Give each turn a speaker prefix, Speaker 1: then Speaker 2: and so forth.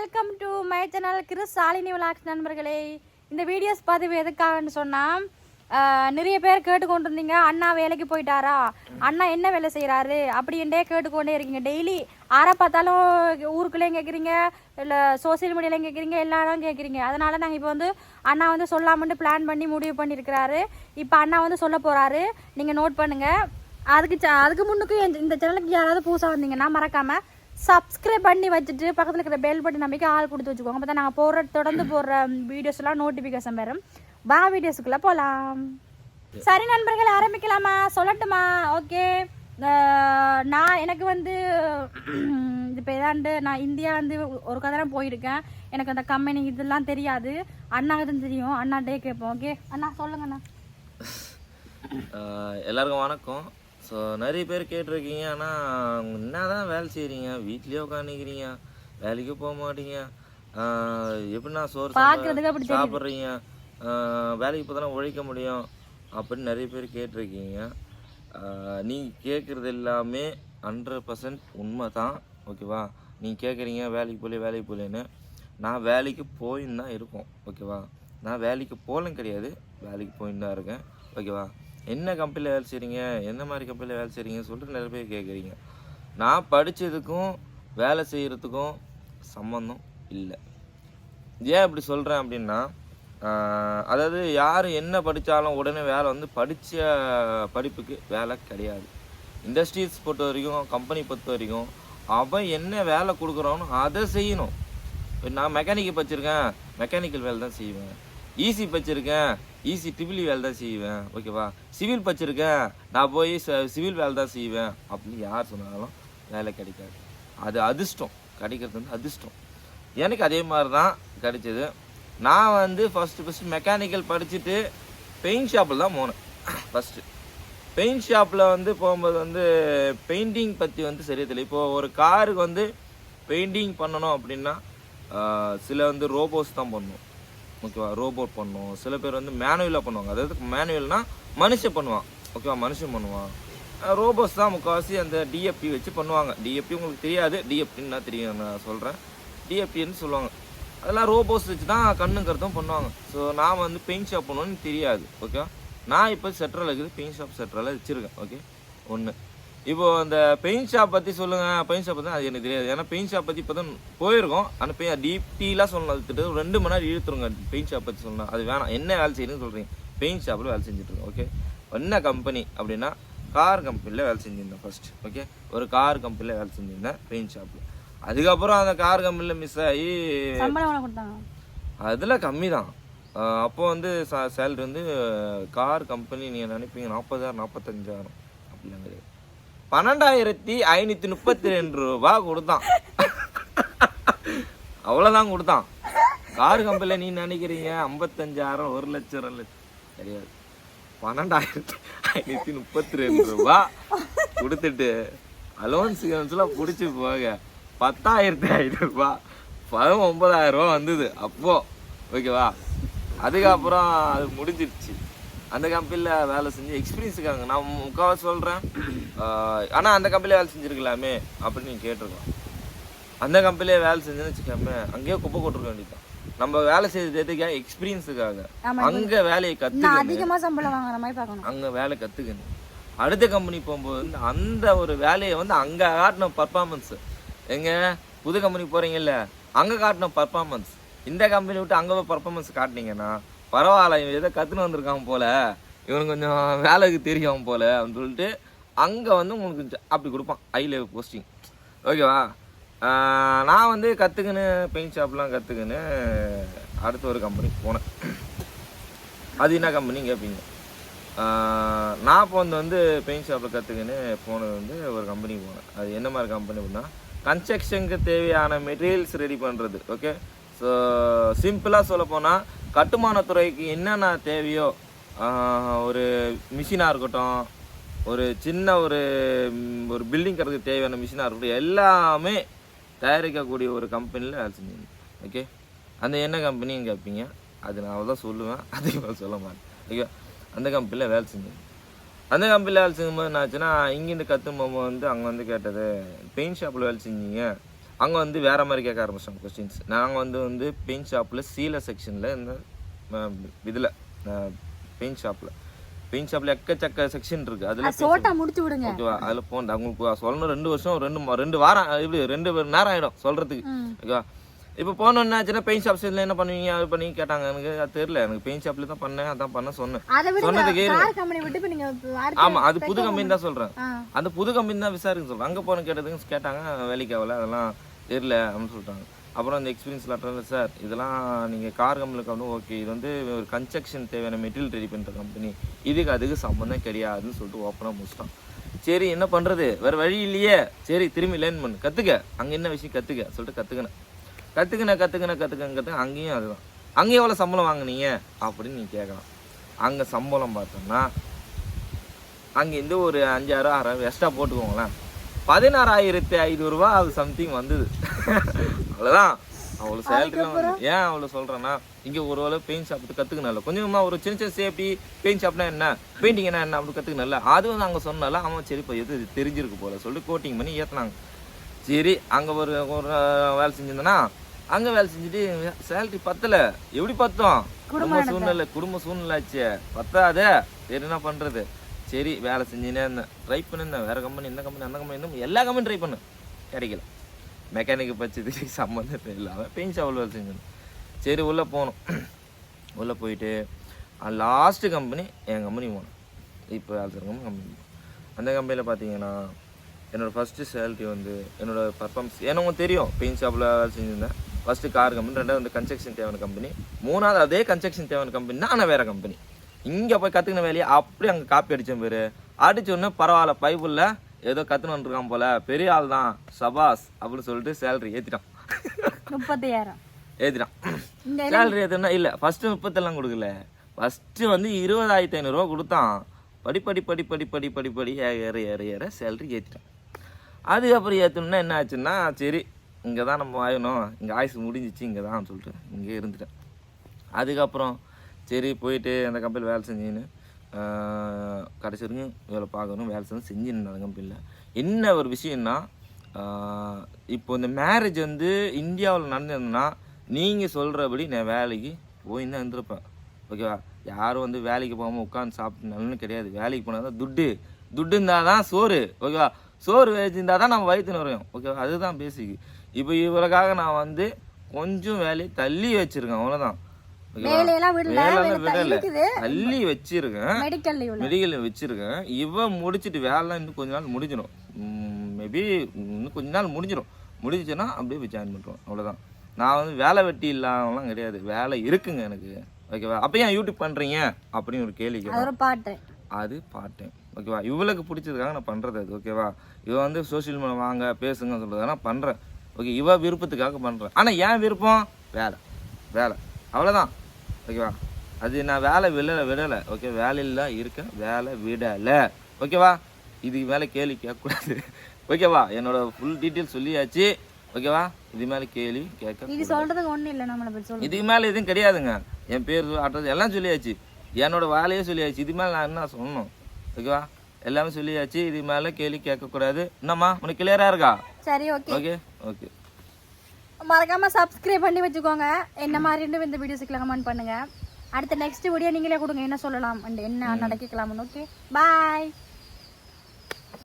Speaker 1: Welcome to my channel கிரு Shalini vlogs நண்பர்களே. இந்த வீடியோஸ் பதிவு எதுக்காகன்னு சொன்னால் நிறைய பேர் கேட்டுக்கொண்டிருந்தீங்க. அண்ணா வேலைக்கு போயிட்டாரா? அண்ணா என்ன வேலை செய்கிறாரு அப்படின்ட்டே கேட்டுக்கொண்டே இருக்கீங்க. டெய்லி ஆரை பார்த்தாலும் ஊருக்குள்ளேயும் கேட்குறீங்க இல்லை சோசியல் மீடியாலையும் கேட்குறீங்க எல்லா இடம் கேட்குறீங்க அதனால் நாங்கள் இப்போ வந்து அண்ணா வந்து சொல்லாமட்டு பிளான் பண்ணி முடிவு பண்ணியிருக்கிறாரு இப்போ அண்ணா வந்து சொல்ல போகிறாரு நீங்கள் நோட் பண்ணுங்கள் அதுக்கு அதுக்கு முன்னுக்கு இந்த சேனலுக்கு யாராவது புதுசாக வந்தீங்கன்னா மறக்காமல் சப்ஸ்கிரைப் பண்ணி வச்சுட்டு பக்கத்தில் இருக்கிற பெல் பட்டன் நம்பிக்கை ஆள் கொடுத்து வச்சுக்கோங்க. அப்போ தான் நாங்கள் போடுற தொடர்ந்து போடுற வீடியோஸ் எல்லாம் நோட்டிஃபிகேஷன் வரும். வா வீடியோஸுக்குள்ளே போகலாம் சரி நண்பர்கள் ஆரம்பிக்கலாமா? சொல்லட்டுமா? ஓகே நான் எனக்கு வந்து இப்போ ஏதாண்டு நான் இந்தியா வந்து ஒரு கதை போயிருக்கேன். எனக்கு அந்த கம்பெனி இதெல்லாம் தெரியாது. அண்ணாக்கு தான் தெரியும். அண்ணாட்டே கேட்போம் ஓகே அண்ணா சொல்லுங்கண்ணா.
Speaker 2: எல்லாருக்கும் வணக்கம். ஸோ நிறைய பேர் கேட்டிருக்கீங்க ஆனால் என்ன தான் வேலை செய்கிறீங்க வீட்லேயே உட்காந்துக்கிறீங்க வேலைக்கு போக மாட்டீங்க. எப்படின்னா சோறு சாப்பிட்றீங்க? வேலைக்கு போய் தானே உழைக்க முடியும் அப்படின்னு நிறைய பேர் கேட்டிருக்கீங்க. ஆஹ் நீங்க கேட்குறது எல்லாமே ஹண்ட்ரட் பர்சன்ட் உண்மை தான் ஓகேவா? நீங்கள் கேட்குறீங்க வேலைக்கு போகல வேலைக்கு போகலன்னு நான் வேலைக்கு போயின்னு தான் இருக்கோம். ஓகேவா? நான் வேலைக்கு போகலும் கிடையாது. வேலைக்கு போயின்னு தான் இருக்கேன். ஓகேவா? என்ன கம்பெனியில் வேலை செய்கிறீங்க எந்த மாதிரி கம்பெனியில் வேலை செய்கிறீங்கன்னு சொல்லிட்டு நிறைய பேர் கேட்குறீங்க நான் படித்ததுக்கும் வேலை செய்கிறதுக்கும் சம்மந்தம் இல்லை. ஏன் இப்படி சொல்கிறேன் அப்படின்னா அதாவது யார் என்ன படித்தாலும் உடனே வேலை வந்து படித்த படிப்புக்கு வேலை கிடையாது. இண்டஸ்ட்ரீஸ் பொறுத்த வரைக்கும் கம்பெனி பொறுத்த வரைக்கும் அவன் என்ன வேலை கொடுக்குறானோ அதை செய்யணும். இப்போ நான் மெக்கானிக்கல் படிச்சிருக்கேன். மெக்கானிக்கல் வேலை தான் செய்வேன். ஈசி படிச்சிருக்கேன். ஈசி ட்ரிபிள் e வேலை தான் செய்வேன். ஓகேவா சிவில் படிச்சிருக்கேன். நான் போய் சிவில் வேலை தான் செய்வேன். அப்படின்னு யார் சொன்னாலும் வேலை கிடைக்காது. அது அதிர்ஷ்டம். கிடைக்கிறது வந்து அதிர்ஷ்டம். எனக்கு அதே மாதிரி தான் கிடைச்சது. நான் வந்து ஃபஸ்ட்டு ஃபஸ்ட்டு மெக்கானிக்கல் படிச்சுட்டு பெயிண்ட் ஷாப்பில் தான் போனேன். ஃபஸ்ட்டு பெயிண்ட் ஷாப்பில் வந்து போகும்போது வந்து பெயிண்டிங் பற்றி வந்து சரியா தெரியல. இப்போது ஒரு காருக்கு வந்து பெயிண்டிங் பண்ணணும் அப்படின்னா சில வந்து ரோபோஸ் தான் பண்ணணும். ஓகேவா ரோபோட் பண்ணும். சில பேர் வந்து மேனுவலாக பண்ணுவாங்க. அதாவது மேனுவல்னால் மனுஷன் பண்ணுவான். ஓகேவா மனுஷன் பண்ணுவான். ரோபோஸ் தான் முக்கால்வாசி அந்த டிஎஃப்பி வச்சு பண்ணுவாங்க. டிஎஃப்பி உங்களுக்கு தெரியாது. டிஎஃப்டின்னு தான் தெரியும் நான் சொல்கிறேன் டிஎஃப்டின்னு சொல்லுவாங்க. அதெல்லாம் ரோபோஸ் வச்சு தான் கண்ணும் கருத்தும் பண்ணுவாங்க. ஸோ நான் வந்து பெயிண்ட் ஷாப் பண்ணுவோன்னு தெரியாது. ஓகேவா? நான் இப்போ செட்ரல் இருக்குது. பெயிண்ட் ஷாப் செட்ரலில் வச்சுருக்கேன். ஓகே? ஒன்று இப்போ அந்த பெயிண்ட் ஷாப் பற்றி சொல்லுங்கள் பெயிண்ட் ஷாப் பற்றி அது எனக்கு தெரியாது. ஏன்னா பெயிண்ட் ஷாப் பற்றி இப்போ தான் போயிருக்கோம் ஆனால் பெய் டீப்டீலாம் சொல்லணும். அது திட்டு ரெண்டு மணி நேரம் இழுத்துருங்க பெயிண்ட் ஷாப் பற்றி சொல்லணும் அது வேணாம். என்ன வேலை செய்யணும்னு சொல்கிறீங்க பெயிண்ட் ஷாப்பில் வேலை செஞ்சுட்ருக்கோம் ஓகே என்ன கம்பெனி அப்படின்னா கார் கம்பெனியில் வேலை செஞ்சுருந்தேன் ஃபர்ஸ்ட் ஓகே ஒரு கார் கம்பெனியில் வேலை செஞ்சுருந்தேன் பெயிண்ட் ஷாப்பில் அதுக்கப்புறம் அந்த கார் கம்பெனியில் மிஸ் ஆகி
Speaker 1: சம்பளம் எவ்வளோ கொடுத்தாங்க?
Speaker 2: அதில் கம்மி தான் அப்போ வந்து சேலரி வந்து கார் கம்பெனி நீங்கள் நினைப்பீங்க நாற்பதாயிரம் நாற்பத்தஞ்சாயிரம் அப்படிலாம் பன்னெண்டாயிரத்தி ஐநூற்றி முப்பத்தி ரெண்டு ரூபா கொடுத்தான். அவ்வளோதான் கொடுத்தான். கார் கம்பெனியில் நீ நினைக்கிறீங்க ஐம்பத்தஞ்சாயிரம் ஒரு லட்சம் ரெண்டு லட்சம். கிடையாது பன்னெண்டாயிரத்தி ஐநூற்றி முப்பத்தி ரெண்டு ரூபா கொடுத்துட்டு அலோன்ஸ் கிலோன்ஸ்லாம் பிடிச்சி போக பத்தாயிரத்தி ஐநூறுரூபா பதினொம்பதாயிரம் ரூபா வந்தது. அப்போ ஓகேவா அதுக்கப்புறம் அது முடிஞ்சிருச்சு. அந்த கம்பெனியில் வேலை செஞ்சு எக்ஸ்பீரியன்ஸுக்காங்க நான் முக்கால்வாசி சொல்கிறேன் ஆனால் அந்த கம்பெனியில் வேலை செஞ்சுருக்கலாமே அப்படின்னு நீங்கள் கேட்டிருக்கலாம். அந்த கம்பெனிலே வேலை செஞ்சேன்னு வச்சுக்காம அங்கேயே குப்பை கொட்டிருக்க வேண்டியதுதான். நம்ம வேலை செய்யறது எதுக்காக எக்ஸ்பீரியன்ஸுக்காக
Speaker 1: ஆமா,
Speaker 2: அங்க வேலையை
Speaker 1: நான் அதிகமாக சம்பளம் வாங்குற மாதிரி பார்க்கணும்.
Speaker 2: அங்க வேலை கத்துக்கணும். அடுத்த கம்பெனி போகும்போது வந்து அந்த ஒரு வேலையை வந்து அங்க காட்டின பர்ஃபார்மன்ஸ் எங்க? புது கம்பெனி போறீங்கல்ல அங்க காட்டின பர்ஃபார்மன்ஸ் இந்த கம்பெனி விட்டு அங்க போய் பர்ஃபார்மன்ஸ் காட்டினீங்கன்னா பரவாயில்ல இவன் ஏதோ கற்றுன்னு வந்திருக்கான் போல. இவனுக்கு கொஞ்சம் வேலைக்கு தெரியும் போல அப்படின்னு சொல்லிட்டு அங்கே வந்து உங்களுக்கு அப்படி கொடுப்பான் ஐ லெவல் போஸ்டிங் ஓகேவா நான் வந்து கற்றுக்கின்னு பெயிண்ட் ஷாப்லாம் கற்றுக்கின்னு அடுத்த ஒரு கம்பெனிக்கு போனேன். அது என்ன கம்பெனி கேட்பீங்க நான் இப்போ வந்து வந்து பெயிண்ட் ஷாப்பில் கற்றுக்கின்னு போனது வந்து ஒரு கம்பெனிக்கு போனேன். அது என்ன மாதிரி கம்பெனி அப்படின்னா கன்ஸ்ட்ரக்ஷனுக்கு தேவையான மெட்டீரியல்ஸ் ரெடி பண்ணுறது ஓகே ஸோ சிம்பிளாக சொல்ல போனால் கட்டுமானத்துறைக்கு என்னென்ன தேவையோ ஒரு மிஷினாக இருக்கட்டும் ஒரு சின்ன ஒரு ஒரு பில்டிங் கட்டுறதுக்கு தேவையான மிஷினாக இருக்கட்டும் எல்லாமே தயாரிக்கக்கூடிய ஒரு கம்பெனியில் வேலை செஞ்சிருந்தேன் ஓகே அந்த என்ன கம்பெனின்னு கேட்பீங்க அது நான் தான் சொல்லுவேன். அதிகமாக சொல்ல மாட்டேன். ஓகே அந்த கம்பெனியில் வேலை செஞ்சேன். அந்த கம்பெனியில் வேலை செய்யும்போது என்ன ஆச்சுன்னா இங்கேருந்து கற்றுக்கும் போகும்போது வந்து அங்கே வந்து கேட்டது பெயிண்ட் ஷாப்பில் வேலை செஞ்சீங்க. அங்கே வந்து வேற மாதிரி கேட்க ஆரம்பிச்சிட்டாங்க கொஸ்டின்ஸ் நாங்கள் வந்து வந்து பெயிண்ட் ஷாப்பில் சீல செக்ஷனில் இந்த இதில் பெயிண்ட் ஷாப்பில் பெயிண்ட் ஷாப்பில் எக்கச்சக்க செக்ஷன் இருக்குது அதில்
Speaker 1: சோட்டா முடிச்சு விடுங்க.
Speaker 2: ஓகேவா அதில் போன உங்களுக்கு சொல்லணும் ரெண்டு வருஷம் ரெண்டு ரெண்டு வாரம் இப்படி ரெண்டு நேரம் ஆகிடும் சொல்கிறதுக்கு. ஓகேவா இப்போ போனோன்னா ஆச்சுன்னா பெயிண்ட் ஷாப் சைடில் என்ன பண்ணுவீங்க? அது பண்ணி கேட்டாங்க. எனக்கு அது தெரியல. எனக்கு பெயிண்ட் ஷாப்ல தான் பண்ணேன். அதான் பண்ண சொன்னேன். சொன்னதுக்கு ஆமாம் அது புது கம்பெனி தான் சொல்கிறேன். அந்த புது கம்பெனி தான் விசாரிக்க சொல்கிறேன் அங்கே போன கேட்டதுக்கு கேட்டாங்க வேலைக்கு ஆகல அதெல்லாம் தெரியல அப்படின்னு சொல்லிட்டாங்க. அப்புறம் அந்த எக்ஸ்பீரியன்ஸ் லெட்டரில் சார் இதெல்லாம் நீங்கள் கார் கம்பெனிக்கு வந்து ஓகே இது வந்து ஒரு கன்ஸ்ட்ரக்ஷன் தேவையான மெட்டீரியல் ரெடி பண்ணுற கம்பெனி இதுக்கு அதுக்கு சம்மந்தம் கிடையாதுன்னு சொல்லிட்டு ஓப்பனாக முடிச்சிட்டான். சரி என்ன பண்ணுறது வேறு வழி இல்லையே. சரி திரும்பி லேர்ன் பண்ணு. கற்றுக்க அங்கே என்ன விஷயம் கற்றுக்க சொல்லிட்டு கற்றுக்கினேன் கற்றுக்கின கற்றுக்கின கற்றுக்கன்னு கற்றுக்க அங்கேயும் அதுதான். அங்கேயும் எவ்வளோ சம்பளம் வாங்குனீங்க? அப்படின்னு நீ கேட்கலாம். அங்கே சம்பளம் பார்த்தோம்னா அங்கேருந்து ஒரு அஞ்சாயிரம் ஆறாயிரம் எக்ஸ்ட்ரா போட்டுக்கோங்களேன். பதினாறாயிரத்தி ஐநூறுரூவா அது சம்திங் வந்தது. அவ்வளோதான் அவ்வளோ வந்து ஏன் அவ்வளோ சொல்கிறேன்னா இங்கே ஒரு வேளை பெயிண்ட் ஷாப் கற்றுக்கணும்ல கொஞ்சமாக ஒரு சின்ன சின்ன சேஃப்டி பெயிண்ட் ஷாப்னா என்ன? பெயிண்டிங்னா என்ன? அப்படி கற்றுக்கணும்ல அதுவும் நாங்கள் சொன்னால அவன் சரி இப்போ எது தெரிஞ்சிருக்கு போல சொல்லிட்டு கோட்டிங் பண்ணி ஏற்றுனாங்க சரி அங்கே ஒரு ஒரு வேலை செஞ்சிருந்தேன்னா அங்கே வேலை செஞ்சுட்டு சேலரி பத்தலை. எப்படி பத்தோம்? குடும்ப சூழ்நிலை குடும்ப சூழ்நிலை ஆச்சு. பத்தாதே. சரி என்ன பண்ணுறது சரி வேலை செஞ்சுனே இருந்தேன். ட்ரை பண்ணியிருந்தேன். வேறு கம்பெனி இந்த கம்பெனி அந்த கம்பெனி இன்னும் எல்லா கம்பெனி ட்ரை பண்ணேன். கிடைக்கல. மெக்கானிக் பட்சத்துக்கு சம்மந்தம் இல்லாமல் பெயிண்ட் ஷாப்பில் வேலை செஞ்சேன் சரி உள்ளே போனோம். உள்ளே போயிட்டு லாஸ்ட்டு கம்பெனி என் கம்பெனி போனேன். இப்போ வேலை செய்கிற கம்பெனி அந்த கம்பெனியில் பார்த்தீங்கன்னா என்னோடய ஃபஸ்ட்டு சேலரி வந்து என்னோடய பர்ஃபார்மன்ஸ் ஏன்னா உங்களுக்கு தெரியும் பெயிண்ட் ஷாப்பில் வேலை செஞ்சுருந்தேன். ஃபஸ்ட்டு கார் கம்பெனி ரெண்டாவது வந்து கன்ஸ்ட்ரக்ஷன் தேவையான கம்பெனி மூணாவது அதே கன்ஸ்ட்ரக்ஷன் தேவையான கம்பெனி தான் ஆனால் வேறு கம்பெனி இங்கே போய் கற்றுக்கின வேலையை அப்படியே அங்கே காப்பி அடித்தேன் பேர். அடிச்ச உடனே பரவாயில்ல பைபிளில் ஏதோ கற்றுன்னு வந்துருக்கான் போல. பெரிய ஆள் தான் சபாஸ் அப்படின்னு சொல்லிட்டு சேலரி ஏற்றிட்டான்
Speaker 1: முப்பத்தையாயிரம்.
Speaker 2: ஏற்றிட்டான் சேலரி ஏற்றுனா இல்லை ஃபஸ்ட்டு முப்பத்தெல்லாம் கொடுக்கல. ஃபஸ்ட்டு வந்து இருபதாயிரத்தி ஐநூறுரூவா கொடுத்தான். படி படி படி படி படி படி படி ஏற ஏற ஏற சேலரி ஏற்றிட்டான் அதுக்கப்புறம் ஏற்றணுன்னா என்ன ஆச்சுன்னா சரி இங்கே தான் நம்ம ஆகணும் இங்கே ஆயுசு முடிஞ்சிச்சு இங்கே தான் சொல்லிட்டு இங்கே இருந்துட்டேன். அதுக்கப்புறம் சரி போயிட்டு அந்த கம்பெனியில் வேலை செஞ்சுன்னு கடைசி வரைக்கும் வேலை பார்க்கணும் வேலை செஞ்சு செஞ்சுன்னு அந்த கம்பெனியில் என்ன ஒரு விஷயம்னா இப்போ இந்த மேரேஜ் வந்து இந்தியாவில் நடந்திருந்ததுன்னா நீங்கள் சொல்கிறபடி நான் வேலைக்கு போய் தான் இருந்திருப்பேன். ஓகேவா யாரும் வந்து வேலைக்கு போகாமல் உட்காந்து சாப்பிட்டு கிடையாது. வேலைக்கு போனால் தான் துட்டு. துட்டு இருந்தால் தான் சோறு. ஓகேவா சோறு இருந்தால் தான் நம்ம வயிற்று நிறையும் ஓகேவா அதுதான் பேசிக்கு இப்போ இவருக்காக நான் வந்து கொஞ்சம் வேலையை தள்ளி வச்சிருக்கேன். அவ்வளோதான்
Speaker 1: வேலையெல்லாம் விடல இருக்குது.
Speaker 2: தள்ளி வச்சிருக்கேன்.
Speaker 1: மெடிக்கல்
Speaker 2: மெடிக்கல் வச்சிருக்கேன். இவன் முடிச்சிட்டு வேலை இன்னும் கொஞ்ச நாள் முடிஞ்சிடும் மேபி இன்னும் கொஞ்ச நாள் முடிஞ்சிடும் முடிஞ்சிச்சுன்னா அப்படியே போய் ஜாயின் பண்ணுறோம் அவ்வளோதான் நான் வந்து வேலை வெட்டி இல்லாமலாம் கிடையாது. வேலை இருக்குங்க எனக்கு. ஓகேவா? அப்போ ஏன் யூடியூப் பண்ணுறீங்க அப்படின்னு ஒரு கேள்வி
Speaker 1: அது பாட்டு.
Speaker 2: ஓகேவா? இவளுக்கு பிடிச்சதுக்காக நான் பண்ணுறது அது. ஓகேவா? இவ வந்து சோஷியல் மீடியா வாங்க பேசுங்க சொல்கிறத நான் பண்ணுறேன் ஓகே இவ விருப்பத்துக்காக பண்ணுறேன் ஆனால் ஏன் விருப்பம்? வேலை. வேலை. அவ்வளோதான் ஓகேவா அது நான் வேலை விடலை விடலை. ஓகே வேலையில் இருக்கேன். வேலை விடலை. ஓகேவா இதுக்கு மேலே கேள்வி கேட்கக்கூடாது. ஓகேவா என்னோட ஃபுல் டீட்டெயில் சொல்லியாச்சு. ஓகேவா இது மேலே கேள்வி கேட்க
Speaker 1: இது சொல்றதுக்கு ஒண்ணும் இல்ல நம்மளை சொல்லு
Speaker 2: இதுக்கு மேலே எதுவும் கிடையாதுங்க. என் பேர் அட்ரஸ் எல்லாம் சொல்லியாச்சு. என்னோட வேலையே சொல்லியாச்சு. இது மேலே நான் என்ன சொல்லணும்? ஓகேவா எல்லாமே சொல்லியாச்சு. இது மேலே கேள்வி கேட்கக்கூடாது. என்னம்மா உனக்கு கிளியராக இருக்கா?
Speaker 1: சரி ஓகே
Speaker 2: ஓகே ஓகே
Speaker 1: மறக்காம சப்ஸ்கிரைப் பண்ணி வச்சுக்கோங்க. என்ன மாதிரி இருந்து இந்த வீடியோஸுக்கு கமெண்ட் பண்ணுங்க. அடுத்த நெக்ஸ்ட் வீடியோ நீங்களே கொடுங்க. என்ன சொல்லலாம்? and என்ன நடக்கலாம்னு ஓகே பாய்